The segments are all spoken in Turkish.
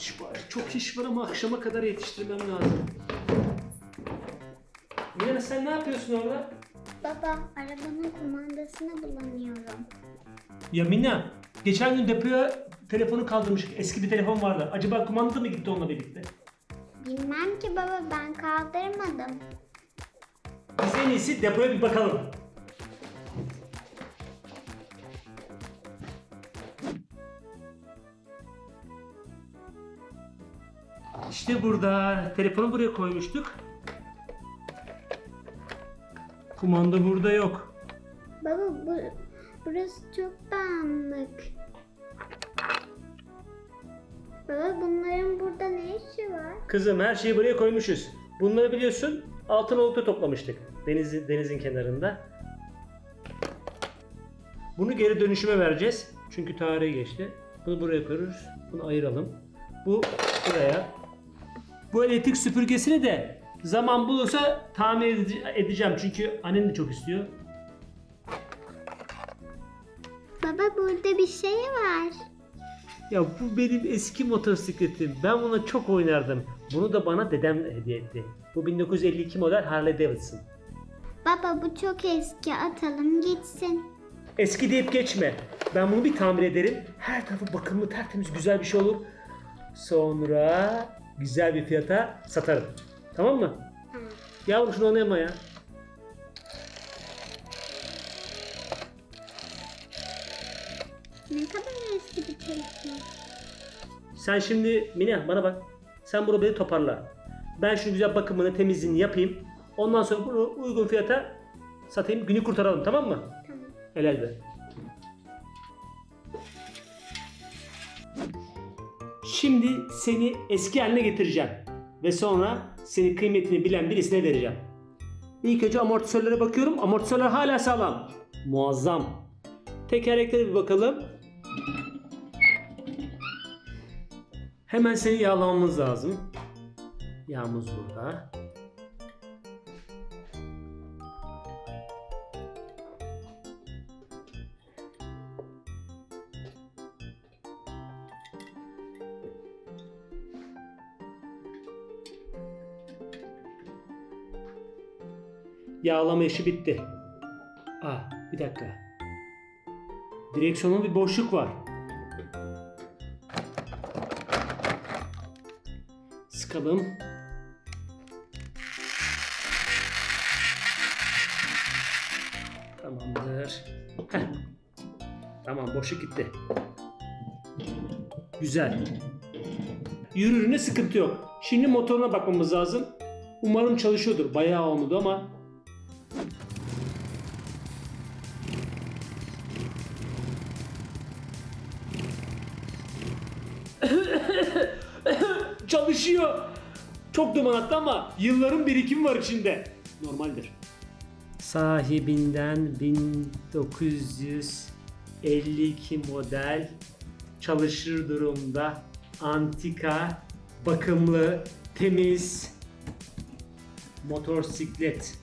iş var. Çok iş var ama akşama kadar yetiştirmem lazım. Mina sen ne yapıyorsun orada? Baba arabanın kumandasını bulamıyorum. Ya Mina, geçen gün depoya telefonu kaldırmıştık. Eski bir telefon vardı. Acaba kumanda mı gitti onunla birlikte? Bilmem ki baba ben kaldırmadım. Biz en iyisi depoya bir bakalım. İşte burada. Telefonu buraya koymuştuk. Kumanda burada yok. Baba bu, burası çok dağınık. Baba bunların burada ne işi var? Kızım her şeyi buraya koymuşuz. Bunları biliyorsun altın olukta toplamıştık. Deniz, denizin kenarında. Bunu geri dönüşüme vereceğiz. Çünkü tarihi geçti. Bunu buraya koyuyoruz. Bunu ayıralım. Bu buraya. Bu elektrik süpürgesini de zaman bulursa tamir ede- edeceğim. Çünkü annem de çok istiyor. Baba burada bir şey var. Ya bu benim eski motosikletim. Ben buna çok oynardım. Bunu da bana dedem hediye etti. Bu 1952 model Harley Davidson. Baba bu çok eski atalım gitsin. Eski deyip geçme. Ben bunu bir tamir ederim. Her tarafı bakımlı, tertemiz, güzel bir şey olur. Sonra güzel bir fiyata satarım. Tamam mı? Tamam. Yavrum şunu oynayama ya. Ne kadar eski bir telefon. Sen şimdi Mine bana bak. Sen bunu beni toparla. Ben şu güzel bakımını, temizliğini yapayım. Ondan sonra bunu uygun fiyata satayım. Günü kurtaralım tamam mı? Tamam. Helal be. Şimdi seni eski haline getireceğim. Ve sonra seni kıymetini bilen birisine vereceğim. İlk önce amortisörlere bakıyorum. Amortisörler hala sağlam. Muazzam. Tekerleklere bir bakalım. Hemen seni yağlamamız lazım. Yağımız burada. Yağlama işi bitti. Aa, bir dakika. Direksiyonun bir boşluk var. Sıkalım. Tamamdır. Heh. Tamam boşluk gitti. Güzel. Yürürüne sıkıntı yok. Şimdi motoruna bakmamız lazım. Umarım çalışıyordur. Bayağı olmadı ama çalışıyor. Çok duman attı ama yılların birikimi var içinde. Normaldir. Sahibinden 1952 model çalışır durumda antika, bakımlı, temiz motosiklet.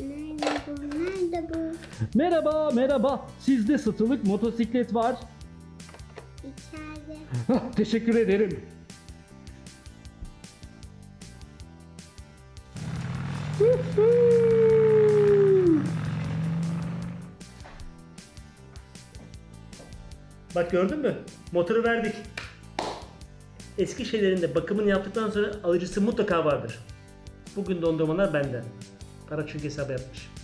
Nerede bu? Nerede bu? Merhaba, merhaba. Sizde satılık motosiklet var. İçeride. Teşekkür ederim. Bak gördün mü? Motoru verdik. Eski şeylerin de bakımını yaptıktan sonra alıcısı mutlaka vardır. Bugün dondurmalar benden. para Twiga Isabelite.